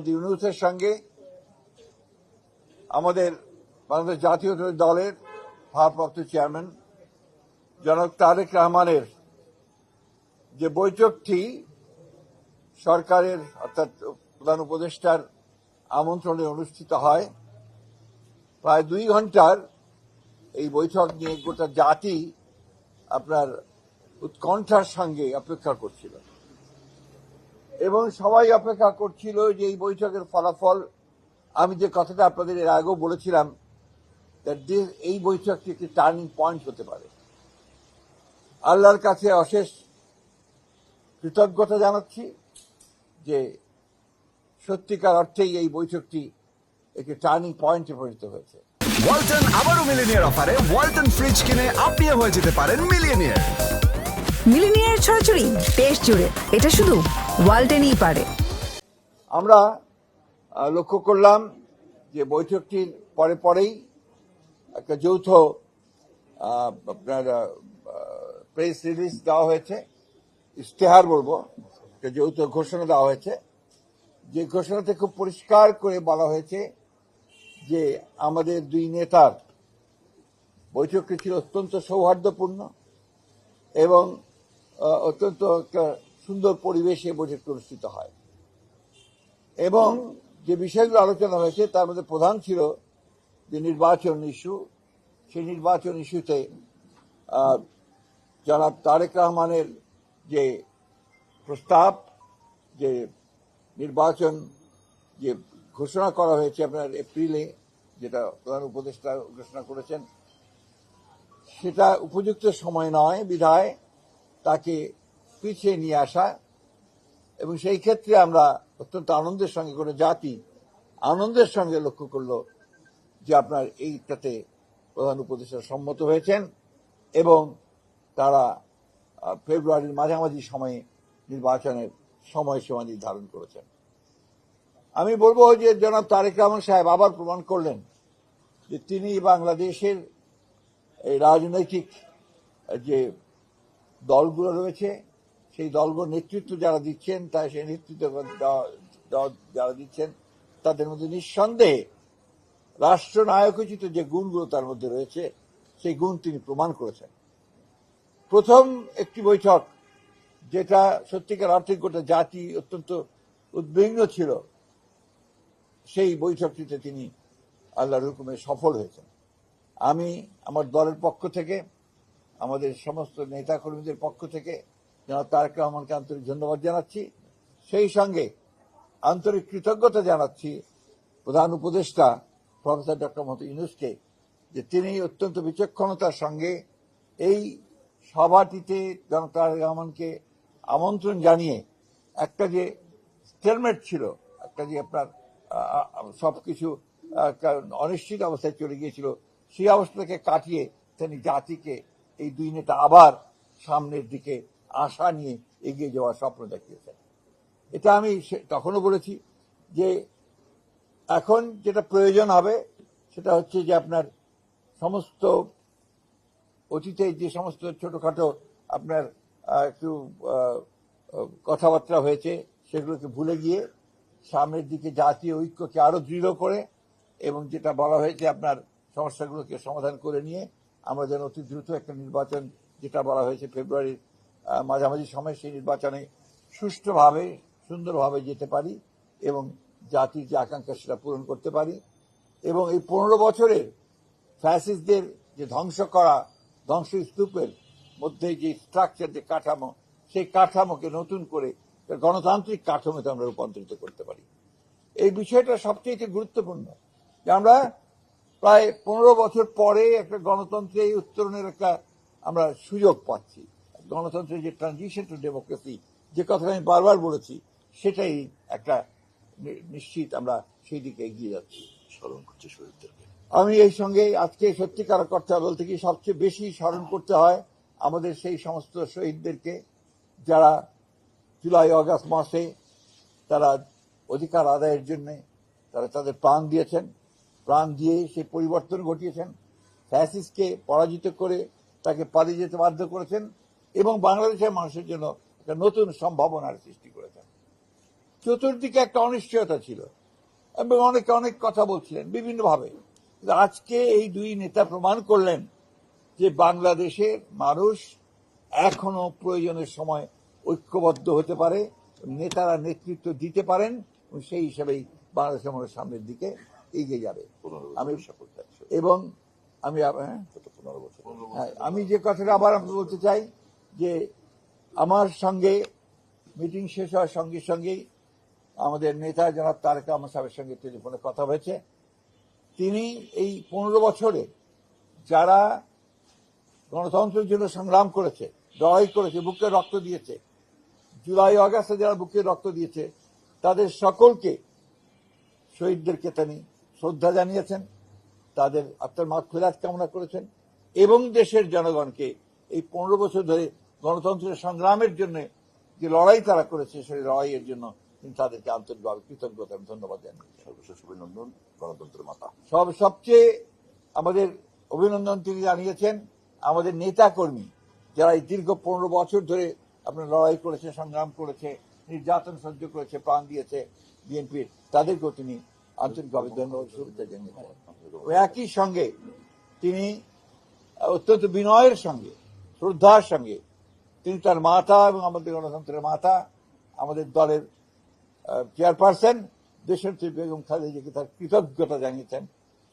Doctor ইউনুসের সঙ্গে আমাদের বাংলাদেশ জাতীয় দলের ভারপ্রাপ্ত চেয়ারম্যান জনক তারেক রহমানের যে বৈঠকটি সরকারের, অর্থাৎ প্রধান উপদেষ্টার আমন্ত্রণে অনুষ্ঠিত হয়, প্রায় দুই ঘণ্টার এই বৈঠক নিয়ে গোটা জাতি আপনার উৎকণ্ঠার সঙ্গে অপেক্ষা করছিল। এবং সবাই অপেক্ষা করছিল যে এই বৈঠকের ফলাফল। আমি যে কথাটা আপনাদের এর আগেও বলেছিলাম এই বৈঠকটি একটি টার্নিং পয়েন্ট হতে পারে। আল্লাহর কাছে অশেষ কৃতজ্ঞতা জানাচ্ছি যে সত্যিকার অর্থেই এই বৈঠকটি একটি টার্নিং পয়েন্টে পরিণত হয়েছে। ওয়ালটন আবারও মিলিনিয়ার অফারে ওয়ালটন ফ্রিজ কিনে আপনিও হয়ে যেতে পারেন মিলিয়নিয়ার মিলিনিয়ার ছড়াছড়ি দেশ জুড়ে। এটা শুধু ওয়ালটেনই পারে। আমরা লক্ষ্য করলাম যে বৈঠকটির পরে পরেই একটা যৌথ আপনার প্রেস রিলিজ দেওয়া হয়েছে। ইশতেহার বলব, একটা যৌথ ঘোষণা দেওয়া হয়েছে। যে ঘোষণাতে খুব পরিষ্কার করে বলা হয়েছে যে আমাদের দুই নেতার বৈঠকটি ছিল অত্যন্ত সৌহার্দ্যপূর্ণ এবং অত্যন্ত একটা সুন্দর পরিবেশে বৈঠকটি অনুষ্ঠিত হয়। এবং যে বিষয়গুলো আলোচনা হয়েছে, তার মধ্যে প্রধান ছিল যে নির্বাচন ইস্যু। সেই নির্বাচন ইস্যুতে জনাব তারেক রহমানের যে প্রস্তাব, যে নির্বাচন যে ঘোষণা করা হয়েছে আপনার এপ্রিলে, যেটা প্রধান উপদেষ্টা ঘোষণা করেছেন, সেটা উপযুক্ত সময় নয় বিধায়। তাকে পিছিয়ে নিয়ে আসা। এবং সেই ক্ষেত্রে আমরা অত্যন্ত আনন্দের সঙ্গে কোনো জাতি আনন্দের সঙ্গে লক্ষ্য করল যে আপনার এইটাতে প্রধান উপদেষ্টা সম্মত হয়েছেন এবং তারা ফেব্রুয়ারির মাঝামাঝি সময়ে নির্বাচনের সময়সীমা নির্ধারণ করেছেন। আমি বলব যে জনাব তারেক রহমান সাহেব আবার প্রমাণ করলেন যে তিনি বাংলাদেশের এই রাজনৈতিক, যে দলগুলো রয়েছে, সেই দলগুলো নেতৃত্ব যারা দিচ্ছেন তা সেই নেতৃত্ব যারা দিচ্ছেন, তাদের মধ্যে নিঃসন্দেহে রাষ্ট্রনায়কোচিত যে গুণগুলো তার মধ্যে রয়েছে, সেই গুণ তিনি প্রমাণ করেছেন। প্রথম একটি বৈঠক, যেটা সত্যিকার অর্থে গোটা জাতি অত্যন্ত উদ্বিগ্ন ছিল, সেই বৈঠকটিতে তিনি আল্লাহর হুকুমে সফল হয়েছেন। আমি আমার দলের পক্ষ থেকে আমাদের সমস্ত নেতা কর্মীদের পক্ষ থেকে জনাব তারেক রহমানকে আন্তরিক ধন্যবাদ জানাচ্ছি। সেই সঙ্গে আন্তরিক কৃতজ্ঞতা জানাচ্ছি প্রধান উপদেষ্টা প্রফেসর ডক্টর মোহাম্মদ ইউনুসকে যে তিনি অত্যন্ত বিচক্ষণতার সঙ্গে এই সভাটিতে জনাব তারেক রহমানকে আমন্ত্রণ জানিয়ে একটা যে স্টেলমেট ছিল, একটা যে আপনার সবকিছু অনিশ্চিত অবস্থায় চলে গিয়েছিল, সেই অবস্থাকে কাটিয়ে তিনি জাতিকে এই দুই নেতা আবার সামনের দিকে আশা নিয়ে এগিয়ে যাওয়ার স্বপ্ন দেখিয়েছেন। এটা আমি তখনও বলেছি যে এখন যেটা প্রয়োজন হবে সেটা হচ্ছে যে আপনার সমস্ত অতীতে যে সমস্ত ছোটখাটো আপনার একটু কথাবার্তা হয়েছে সেগুলোকে ভুলে গিয়ে সামনের দিকে জাতীয় ঐক্যকে আরও দৃঢ় করে এবং যেটা বলা হয়েছে আপনার সমস্যাগুলোকে সমাধান করে নিয়ে আমরা যেন অতি দ্রুত একটা নির্বাচন, যেটা বলা হয়েছে ফেব্রুয়ারির মাঝামাঝি সময় সেই নির্বাচনে সুষ্ঠুভাবে, সুন্দরভাবে যেতে পারি এবং জাতির যে আকাঙ্ক্ষা সেটা পূরণ করতে পারি। এবং এই পনেরো বছরের ফ্যাসিস্টদের যে ধ্বংস করা, ধ্বংস স্তূপের মধ্যে যে স্ট্রাকচার যে কাঠামো, সেই কাঠামোকে নতুন করে গণতান্ত্রিক কাঠামোতে আমরা রূপান্তরিত করতে পারি। এই বিষয়টা সবচেয়ে গুরুত্বপূর্ণ। যে আমরা প্রায় পনেরো বছর পরে একটা গণতন্ত্রে এই উত্তরণের একটা আমরা সুযোগ পাচ্ছি। গণতন্ত্রের যে ট্রানজিশন টু ডেমোক্রেসি যে কথা আমি বারবার বলেছি সেটাই একটা নিশ্চিত আমরা সেই দিকে এগিয়ে যাচ্ছি। স্মরণ করছি শহীদদেরকে। আমি এই সঙ্গে আজকে সত্যিকার কথা বলতে কি সবচেয়ে বেশি স্মরণ করতে হয় আমাদের সেই সমস্ত শহীদদেরকে যারা জুলাই অগাস্ট মাসে তারা অধিকার আদায়ের জন্য তারা তাদের প্রাণ দিয়েছেন। প্রাণ দিয়ে সেই পরিবর্তন ঘটিয়েছেন। ফ্যাসিসকে পরাজিত করে তাকে পালিয়ে যেতে বাধ্য করেছেন এবং বাংলাদেশের মানুষের জন্য একটা নতুন সম্ভাবনার সৃষ্টি করেছেন। চতুর্দিকে একটা অনিশ্চয়তা ছিল এবং অনেকে অনেক কথা বলছিলেন বিভিন্নভাবে। কিন্তু আজকে এই দুই নেতা প্রমাণ করলেন যে বাংলাদেশের মানুষ এখনও প্রয়োজনের সময় ঐক্যবদ্ধ হতে পারে নেতারা নেতৃত্ব দিতে পারেন সেই হিসাবেই বাংলাদেশের মানুষ সামনের দিকে এগিয়ে যাবে। আমি এবং আমি হ্যাঁ? হ্যাঁ, আমি যে কথাটা আবার আমি বলতে চাই যে আমার সঙ্গে মিটিং শেষ হওয়ার সঙ্গে সঙ্গেই আমাদের নেতা জনাব তারেক রহমান সাহেবের সঙ্গে টেলিফোনে কথা হয়েছে। তিনি এই পনেরো বছরে যারা গণতন্ত্রের জন্য সংগ্রাম করেছে লড়াই করেছে বুকে রক্ত দিয়েছে জুলাই অগাস্টে যারা বুকে রক্ত দিয়েছে তাদের সকলকে শহীদদেরকে তিনি শ্রদ্ধা জানিয়েছেন তাদের আত্মার মাঠ ফেরাত কামনা করেছেন এবং দেশের জনগণকে এই পনেরো বছর ধরে গণতন্ত্রের সংগ্রামের জন্য যে লড়াই তারা করেছে সেই লড়াইয়ের জন্য তিনি তাদেরকে আন্তরিকভাবে কৃতজ্ঞতা এবং ধন্যবাদ জানান সর্বশেষ অভিনন্দন গণতন্ত্রের মাতা। সব সবচেয়ে আমাদের অভিনন্দন তিনি জানিয়েছেন আমাদের নেতা কর্মী যারা এই দীর্ঘ পনেরো বছর ধরে আপনার লড়াই করেছে সংগ্রাম করেছে নির্যাতন সহ্য করেছে প্রাণ দিয়েছে বিএনপির তাদেরকেও তিনি আন্তরিকভাবে ধন্যবাদ শুভেচ্ছা একই সঙ্গে তিনি অত্যন্ত বিনয়ের সঙ্গে শ্রদ্ধার সঙ্গে তিনি তার মাতা এবং আমাদের গণতন্ত্রের মাতা আমাদের দলের চেয়ারপারসন দেশের বেগম খালেদাকে তার কৃতজ্ঞতা জানিয়েছেন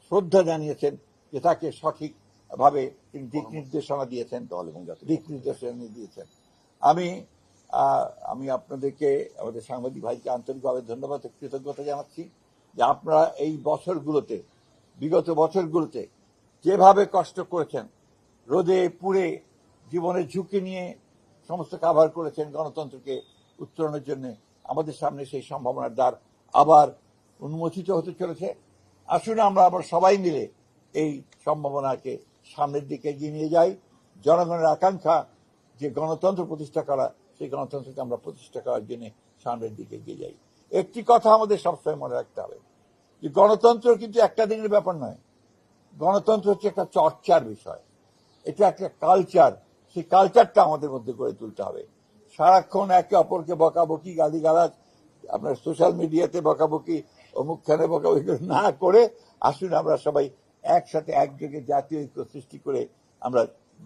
শ্রদ্ধা জানিয়েছেন যে তাকে সঠিক ভাবে তিনি দিক নির্দেশনা দিয়েছেন দল এবং দিক নির্দেশনা দিয়েছেন। আমি আমি আপনাদেরকে আমাদের সাংবাদিক ভাইকে আন্তরিকভাবে ধন্যবাদ কৃতজ্ঞতা জানাচ্ছি। যে আপনারা এই বছরগুলোতে, বিগত বছরগুলোতে যেভাবে কষ্ট করেছেন, রোদে, পুড়ে জীবনের ঝুঁকি নিয়ে সমস্ত কাভার করেছেন গণতন্ত্রকে উত্তরণের জন্য, আমাদের সামনে সেই সম্ভাবনার দ্বার আবার উন্মোচিত হতে চলেছে। আসুন আমরা আবার সবাই মিলে এই সম্ভাবনাকে সামনের দিকে এগিয়ে নিয়ে যাই। জনগণের আকাঙ্ক্ষা যে গণতন্ত্র প্রতিষ্ঠা করা, সেই গণতন্ত্রকে আমরা প্রতিষ্ঠা করার জন্য সামনের দিকে এগিয়ে যাই। একটি কথা আমাদের সবসময় মনে রাখতে হবে যে গণতন্ত্র কিন্তু একটা দিনের ব্যাপার নয়। গণতন্ত্র হচ্ছে একটা চর্চার বিষয়। এটা একটা কালচার সেই কালচারটা আমাদের মধ্যে গড়ে তুলতে হবে। সারাক্ষণ একে অপরকে বকাবকি, গালিগালাজ, আপনার সোশ্যাল মিডিয়াতে বকাবকি, অমুকখানে বকাবকি না করে আসুন আমরা সবাই একসাথে একযোগে জাতীয় ঐক্য সৃষ্টি করে আমরা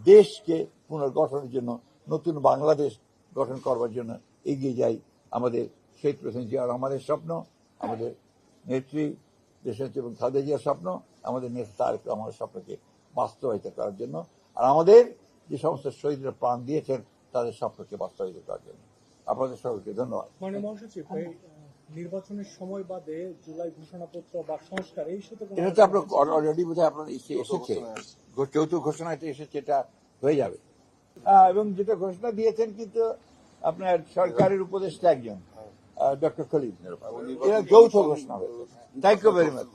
দেশকে পুনর্গঠনের জন্য, নতুন বাংলাদেশ গঠন করবার জন্য এগিয়ে যাই আমাদের শহীদ প্রেসিডেন্ট জিয়া রহমানের স্বপ্ন আমাদের নেত্রী দেশের এবং খালেদা জিয়ার স্বপ্ন আমাদের নেতা তারেক রহমানের স্বপ্নকে বাস্তবায়িত করার জন্য। আর আমাদের যে সমস্ত শহীদরা প্রাণ দিয়েছেন তাদের স্বপ্নকে বাস্তবায়িত করার জন্য। আপনাদের সকলকে ধন্যবাদ। মানে নির্বাচনের সময় বাদে জুলাই ঘোষণাপত্র বা সংস্কার এই সাথে এটা তো আপনার অলরেডি বোধহয় আপনার এসে- এসেছে। চৌথ ঘোষণা এটা এসেছে এটা হয়ে যাবে। আহ, এবং যেটা ঘোষণা দিয়েছেন কিন্তু আপনার সরকারের উপদেষ্টা একজন। ডক্টর খলিল এটা যৌথ ঘোষণা হয়েছে থ্যাংক ইউ ভেরি মাচ